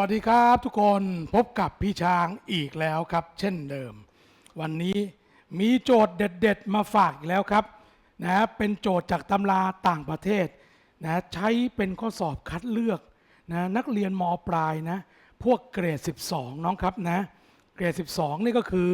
วัสดีครับทุกคนพบกับพี่ช้างอีกแล้วครับ เช่นเดิม วันนี้มีโจทย์เด็ด ๆ มาฝากอีกแล้วครับนะเป็นโจทย์จากตำราต่างประเทศนะใช้เป็นข้อสอบคัดเลือกนะนักเรียนมปลายนะพวกเกรด 12 น้องครับนะเกรด 12 นี่ก็คือ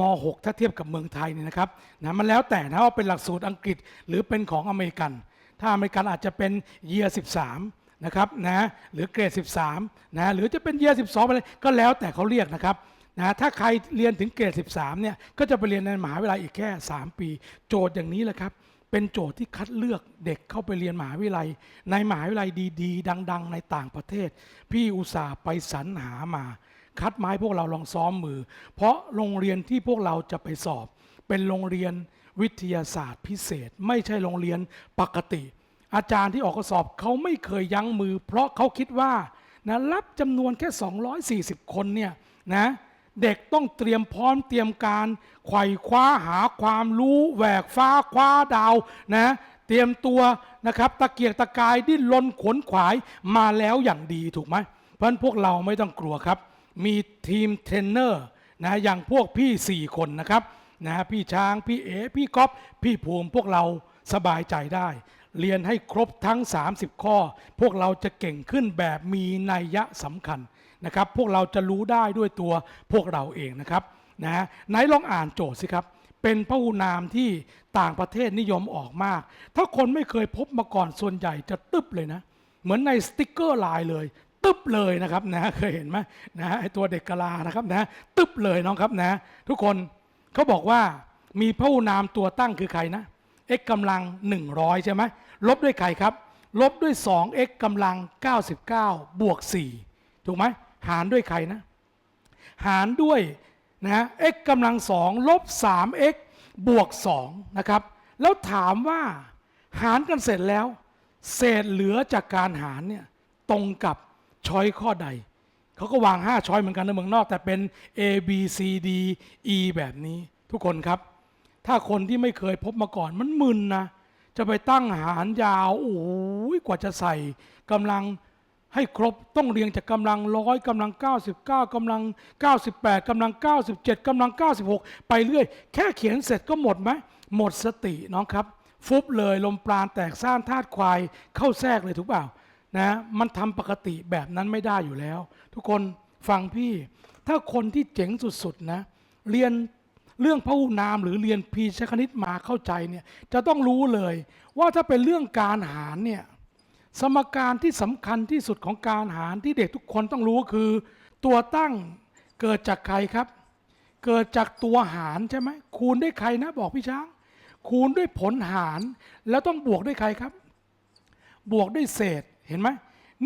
ม 6 ถ้าเทียบกับเมืองไทยเนี่ยนะครับนะมันแล้วแต่นะว่าเป็นหลักสูตรอังกฤษหรือเป็นของอเมริกัน ถ้าอเมริกันอาจจะเป็น year 13 นะครับนะหรือเกรด 13นะหรือจะเป็น year 12ไปเลยก็แล้วแต่เขาเรียกนะครับนะถ้าใครเรียนถึงเกรด 13เนี่ยก็จะไปเรียนในมหาวิทยาลัยอีกแค่ 3 ปี โจทย์อย่างนี้แหละครับเป็นโจทย์ที่คัดเลือกเด็กเข้าไปเรียนมหาวิทยาลัย ในมหาวิทยาลัยดีๆ ดัง ๆ ในต่างประเทศ พี่อุตส่าห์ไปสรรหามา คัดมาให้พวกเราลองซ้อมมือ เพราะโรงเรียนที่พวกเราจะไปสอบ เป็นโรงเรียนวิทยาศาสตร์พิเศษ ไม่ใช่โรงเรียนปกติ อาจารย์ที่ออกข้อสอบเขาไม่เคยยั้งมือ เพราะเขาคิดว่านะรับจำนวนแค่ 240 คนเนี่ยนะเด็กต้องเตรียมพร้อมเตรียมการไขว่คว้าหาความรู้แหวกฟ้าคว้าดาวนะเตรียมตัวนะครับตะเกียกตะกายดิ้นรนขนขวายมาแล้วอย่างดีถูกไหมเพราะฉะนั้นพวกเราไม่ต้องกลัวครับ มีทีมเทรนเนอร์นะอย่างพวกพี่ 4 คนนะครับนะพี่ช้างพี่เอพี่ก๊อฟพี่ภูมิพวกเราสบายใจได้ เรียนให้ครบทั้ง 30 ข้อ พวกเราจะเก่งขึ้นแบบมีนัยยะสำคัญนะครับ พวกเราจะรู้ได้ด้วยตัวพวกเราเองนะครับนะไหนลองอ่านโจทย์สิครับ เป็นพหูนามที่ต่างประเทศนิยมออกมาก ถ้าคนไม่เคยพบมาก่อนส่วนใหญ่จะตึบเลยนะ เหมือนในสติกเกอร์ไลน์เลย ตึบเลยนะครับนะเคยเห็นไหมนะไอตัวเด็กกะลานะครับนะตึบเลยน้องครับนะ ทุกคนเขาบอกว่ามีพหูนามตัวตั้งคือใครนะ x กำลัง 100 ใช่ไหมลบด้วยใครครับ ลบด้วย 2x กำลัง 99 บวก 4 ถูกไหมหารด้วยใครนะ หารด้วยนะ x กำลัง 2 ลบ 3x บวก 2 นะครับ แล้วถามว่าหารกันเสร็จแล้ว เศษเหลือจากการหารเนี่ยตรงกับช้อยข้อใด เขาก็วาง 5 ช้อยเหมือนกันในเมืองนอก แต่เป็น A B C D E แบบนี้ทุกคนครับ ถ้าคนที่ไม่เคยพบมาก่อนมันมึนนะ จะไปตั้งหารยาวโอ้ยกว่าจะใส่กำลังให้ครบต้องเรียงจากกำลังร้อยกำลัง 99กำลัง 98กำลัง 97กำลัง 96 ไปเรื่อย แค่เขียนเสร็จก็หมดไหมหมดสติน้องครับ ฟุบเลยลมปราณแตกซ่านธาตุควายเข้าแทรกเลยถูกเปล่านะมันทำปกติแบบนั้นไม่ได้อยู่แล้ว ทุกคนฟังพี่ถ้าคนที่เจ๋งสุดๆนะ เรียน เรื่องพหูนามหรือเรียนพีชคณิตมาเข้าใจเนี่ยจะต้องรู้เลย ว่าถ้าเป็นเรื่องการหารเนี่ยสมการที่สำคัญที่สุดของการหารที่เด็กทุกคนต้องรู้คือ ตัวตั้งเกิดจากใครครับ เกิดจากตัวหารใช่ไหมคูณด้วยใครนะบอกพี่ช้าง คูณด้วยผลหาร แล้วต้องบวกด้วยใครครับ บวกด้วยเศษเห็นไหม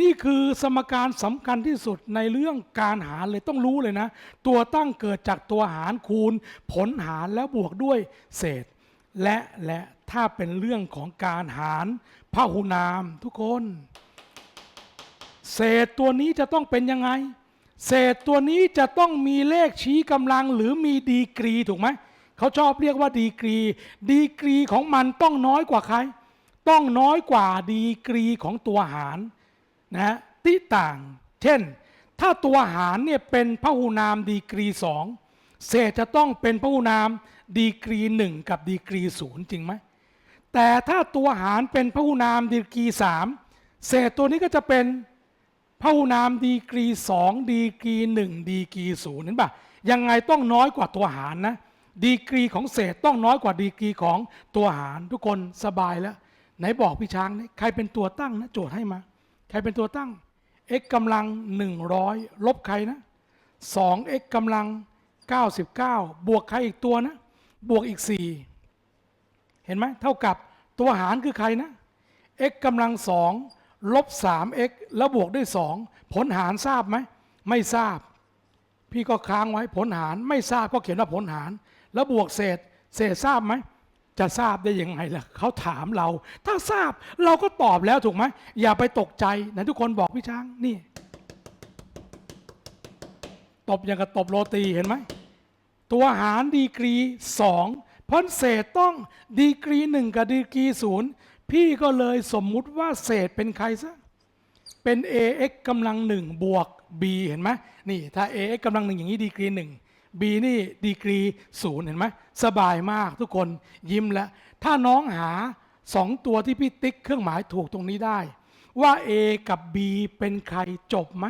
นี่คือสมการสำคัญที่สุดในเรื่องการหารเลยต้องรู้เลยนะ ตัวตั้งเกิดจากตัวหารคูณ ผลหารแล้วบวกด้วยเศษ และและถ้าเป็นเรื่องของการหารพหุนามทุกคน เศษตัวนี้จะต้องเป็นยังไง เศษตัวนี้จะต้องมีเลขชี้กำลังหรือมีดีกรีถูกไหมเขาชอบเรียกว่าดีกรี ดีกรีของมันต้องน้อยกว่าใคร ต้องน้อยกว่าดีกรีของตัวหาร นะที่ต่าง เช่น ถ้าตัวหารเนี่ยเป็นพหูนามดีกรีสองเศษจะต้องเป็นพหูนามดีกรีหนึ่งกับดีกรีศูนย์จริงไหมแต่ถ้าตัวหารเป็นพหูนามดีกรีสามเศษตัวนี้ก็จะเป็นพหูนามดีกรีสองดีกรีหนึ่งดีกรีศูนย์เห็นปะยังไงต้องน้อยกว่าตัวหารนะดีกรีของเศษต้องน้อยกว่าดีกรีของตัวหารทุกคนสบายแล้ว ไหนบอกพี่ช้างนี่ใครเป็นตัวตั้งนะโจทย์ให้มา ใครเป็นตัวตั้ง x กำลัง 100 ลบใครนะ 2x กำลัง 99 บวกใครอีกตัวนะ บวกอีก 4 เห็นไหมเท่ากับตัวหารคือใครนะ x กำลัง 2 ลบ 3x แล้วบวกด้วย 2 ผลหารทราบไหม ไม่ทราบ พี่ก็ค้างไว้ผลหารไม่ทราบก็เขียนว่าผลหาร แล้วบวกเศษ เศษทราบไหม จะทราบได้ยังไงล่ะเขาถามเรา ถ้าทราบเราก็ตอบแล้วถูกไหมอย่าไปตกใจนะทุกคนบอกพี่ช้างนี่ ตบอย่างกับตบโรตีเห็นไหมตัวหารดีกรีสองเพราะเศษต้องดีกรีหนึ่งกับดีกรีศูนย์พี่ก็เลยสมมุติว่าเศษเป็นใครซะเป็น ax กำลังหนึ่งบวก b เห็นไหมนี่ถ้า ax กำลังหนึ่งอย่างนี้ดีกรีหนึ่ง b นี่ดีกรีศูนย์เห็นไหมสบายมากทุกคนยิ้มแล้ว ถ้าน้องหาสองตัวที่พี่ติ๊กเครื่องหมายถูกตรงนี้ได้ ว่า a กับ b เป็นใครจบไหม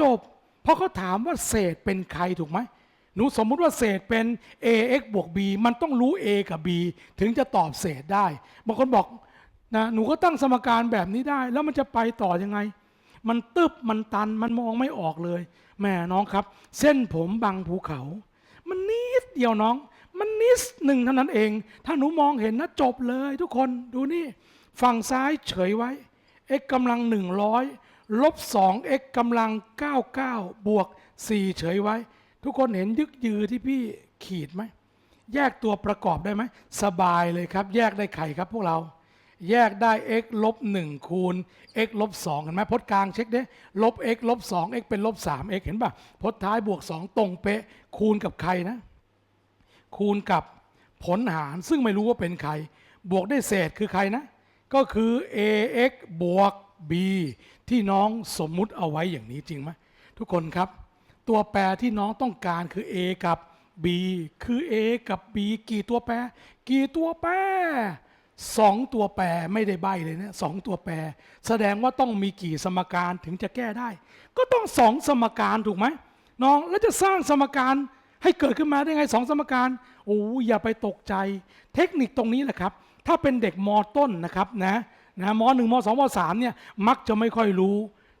จบ เพราะเขาถามว่าเศษเป็นใครถูกไหมหนูสมมุติว่าเศษเป็น ax บวก b มันต้องรู้ a กับ b ถึงจะตอบเศษได้บางคนบอกนะหนูก็ตั้งสมการแบบนี้ได้ แล้วมันจะไปต่อยังไง มันตึบมันตันมันมองไม่ออกเลยแม่น้องครับ เส้นผมบังภูเขา มันนิดเดียวน้อง มันนิดหนึ่งเท่านั้นเอง ถ้าหนูมองเห็นนะจบเลยทุกคนดูนี่ ฝั่งซ้ายเฉยไว้ x กำลัง 100ลบ2 x กำลัง 99 บวก 4 เฉยไว้ ทุกคนเห็นยึกยือที่พี่ขีดไหม แยกตัวประกอบได้ไหม สบายเลยครับ แยกได้ไข่ครับพวกเรา แยกได้ x ลบ1คูณ x ลบ2เห็นไหมพจน์กลางเช็คเด้ลบ x ลบ2 x เป็นลบ3 x เห็นป่ะพจน์ท้ายบวก 2 ตรงเป๊ะ คูณกับใครนะ คูณกับผลหารซึ่งไม่รู้ว่าเป็นใคร บวกได้เศษคือใครนะ ก็คือ ax บวก b ที่น้องสมมุติเอาไว้อย่างนี้จริงไหมทุกคนครับ ตัวแปรที่น้องต้องการคือ a กับ b คือ a กับ b กี่ตัวแปร กี่ตัวแปร สองตัวแปรไม่ได้ใบเลยนะสองตัวแปร แสดงว่าต้องมีกี่สมการถึงจะแก้ได้ ก็ต้องสองสมการถูกไหมน้องแล้วจะสร้างสมการให้เกิดขึ้นมาได้ไงสองสมการโอ้อย่าไปตกใจ เทคนิคตรงนี้แหละครับ ถ้าเป็นเด็กมต้นนะครับนะนะมหนึ่งมสองมสามเนี่ยมักจะไม่ค่อยรู้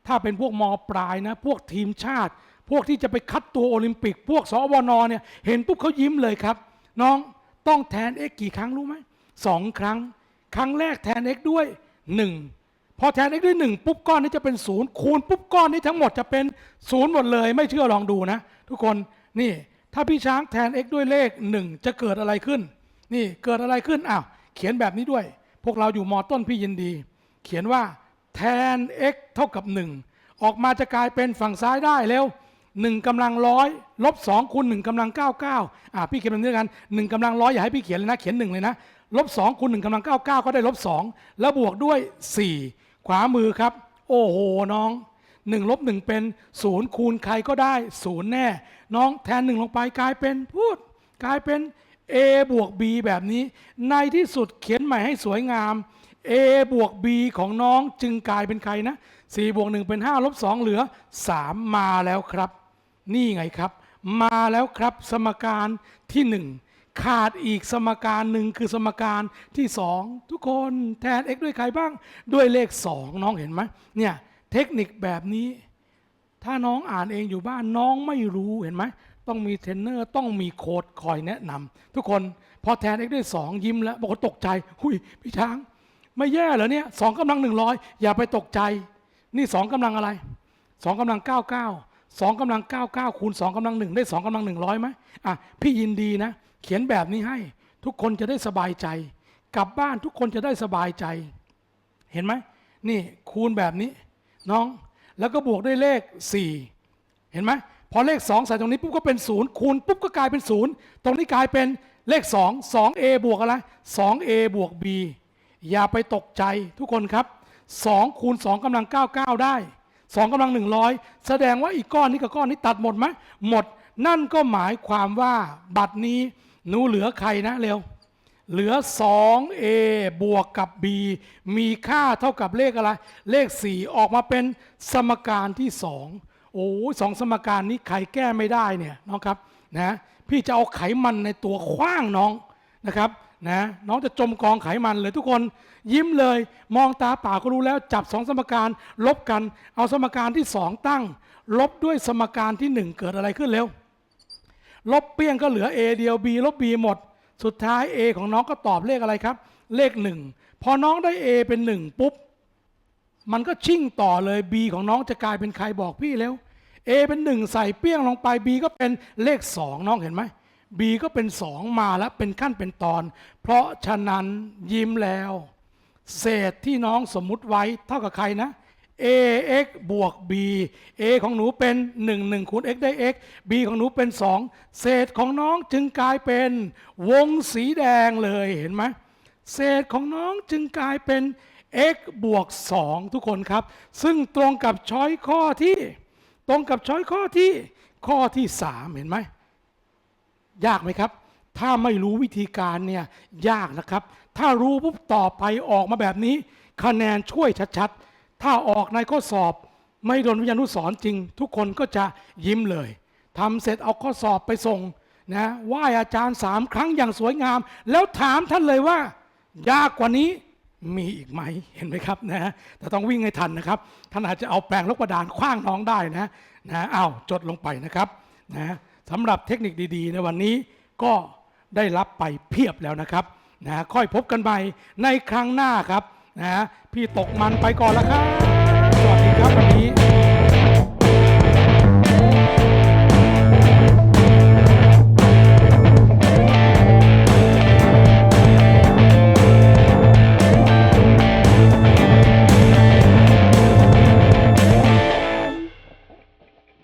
ถ้าเป็นพวกมปลายนะ พวกทีมชาติ พวกที่จะไปคัดตัวโอลิมปิก พวกสวนเนี่ยเห็นปุ๊บเขายิ้มเลยครับ น้องต้องแทน x กี่ครั้งรู้ไหม สองครั้ง ครั้งแรกแทน x ด้วย 1 พอแทน x ด้วย 1 ปุ๊บก้อนนี้จะเป็นศูนย์คูณปุ๊บก้อนนี้ทั้งหมดจะเป็นศูนย์หมดเลย ไม่เชื่อลองดูนะ ทุกคนนี่ถ้าพี่ช้างแทน x ด้วยเลข 1 จะเกิดอะไรขึ้น นี่เกิดอะไรขึ้นอ้าวเขียนแบบนี้ด้วย พวกเราอยู่มต้นพี่ยินดี เขียนว่าแทน x เท่ากับ 1 ออกมาจะกลายเป็นฝั่งซ้ายได้เร็ว1กำลังร้อยลบ2คูณ1กำลัง99อ่าพี่เขียนแบบนี้กัน1กำลังร้อยอย่าให้พี่เขียนเลยนะ เขียน1เลยนะ ลบ2คูณ1กำลัง99ก็ได้ลบ2แล้วบวกด้วย4ขวามือครับ โอ้โหน้อง1ลบ1เป็น0คูณใครก็ได้0แน่ น้องแทน1ลงไปกลายเป็นพูด กลายเป็น a บวก b แบบนี้ ในที่สุดเขียนใหม่ให้สวยงาม a บวก b ของน้องจึงกลายเป็นใครนะ4บวก1เป็น 5 ลบ 2 เหลือ 3 มาแล้วครับ นี่ไงครับ มาแล้วครับ สมการที่ 1 ขาดอีกสมการหนึ่งคือสมการที่ 2 ทุกคนแทน x ด้วยใครบ้าง ด้วยเลข 2 น้องเห็นไหมเนี่ยเทคนิคแบบนี้ ถ้าน้องอ่านเองอยู่บ้านน้องไม่รู้เห็นไหมต้องมีเทรนเนอร์ต้องมีโค้ดคอยแนะนำทุกคนพอแทน x ด้วย 2 ยิ้มแล้วบอกตกใจ หุยพี่ช้าง ไม่แย่เหรอเนี่ยสองกำลังหนึ่งร้อยอย่าไปตกใจ นี่สองกำลังอะไรสองกำลังเก้าเก้า สองกำลังเก้าเก้าคูณสองกำลังหนึ่งได้สองกำลังหนึ่งร้อยไหมอะพี่ยินดีนะ เขียนแบบนี้ให้ ทุกคนจะได้สบายใจ กลับบ้านทุกคนจะได้สบายใจ เห็นไหมนี่คูณแบบนี้น้องแล้วก็บวกด้วยเลข 4 เห็นไหมพอเลข 2 ใส่ตรงนี้ปุ๊บก็เป็น 0 คูณปุ๊บก็กลายเป็น 0 ตรงนี้กลายเป็นเลข 2 2a บวกอะไร 2a บวก b อย่าไปตกใจทุกคนครับ 2 คูณ2กำลัง 99 ได้ 2กำลัง100แสดงว่าอีกก้อนนี้กับก้อนนี้ตัดหมดไหมหมด นั่นก็หมายความว่าบัตรนี้หนูเหลือใครนะเร็ว เหลือ 2a บวกกับ b มีค่าเท่ากับเลขอะไร เลข 4 ออกมาเป็นสมการที่ 2 โอ้สองสมการนี้ใครแก้ไม่ได้เนี่ยน้องครับนะพี่จะเอาไขมันในตัวคว้างน้องนะครับ นะน้องจะจมกองไขมันเลยทุกคนยิ้มเลย มองตาเปล่าก็รู้แล้วจับสองสมการลบกัน เอาสมการที่2ตั้ง ลบด้วยสมการที่1เกิดอะไรขึ้นเร็ว ลบเปี้ยงก็เหลือ a เดียว b ลบ b หมด สุดท้าย a ของน้องก็ตอบเลขอะไรครับ เลขหนึ่งพอน้องได้ a เป็นหนึ่งปุ๊บ มันก็ชิ่งต่อเลย b ของน้องจะกลายเป็นใครบอกพี่แล้ว a เป็นหนึ่งใส่เปี้ยงลงไป b ก็เป็นเลขสองน้องเห็นไหม b ก็เป็นสองมาแล้วเป็นขั้นเป็นตอน เพราะฉะนั้นยิ้มแล้ว เศษที่น้องสมมุติไว้เท่ากับใครนะ ax บวก b a ของหนูเป็น 1 1คูณ x ได้ x b ของหนูเป็น 2 เศษของน้องจึงกลายเป็นวงสีแดงเลยเห็นไหมเศษของน้องจึงกลายเป็น x บวก 2 ทุกคนครับ ซึ่งตรงกับช้อยข้อที่ ตรงกับช้อยข้อที่ข้อที่สามเห็นไหม ยากไหมครับ ถ้าไม่รู้วิธีการเนี่ยยากนะครับ ถ้ารู้ปุ๊บต่อไปออกมาแบบนี้ คะแนนช่วยชัดๆ ถ้าออกในข้อสอบไม่โดนวิทยานุสรณ์จริง ทุกคนก็จะยิ้มเลยทำเสร็จเอาข้อสอบไปส่งนะไหว้อาจารย์สามครั้งอย่างสวยงาม แล้วถามท่านเลยว่า ยากกว่านี้มีอีกไหมเห็นไหมครับนะแต่ต้องวิ่งให้ทันนะครับ ท่านอาจจะเอาแปรงลบกระดานคว้างน้องได้นะนะอ้าวจดลงไปนะครับนะ สำหรับเทคนิคดีๆ ในวันนี้ก็ได้รับไปเพียบแล้วนะครับนะค่อยพบกันใหม่ในครั้งหน้าครับนะพี่ตกมันไปก่อนแล้วครับ สวัสดีครับวันนี้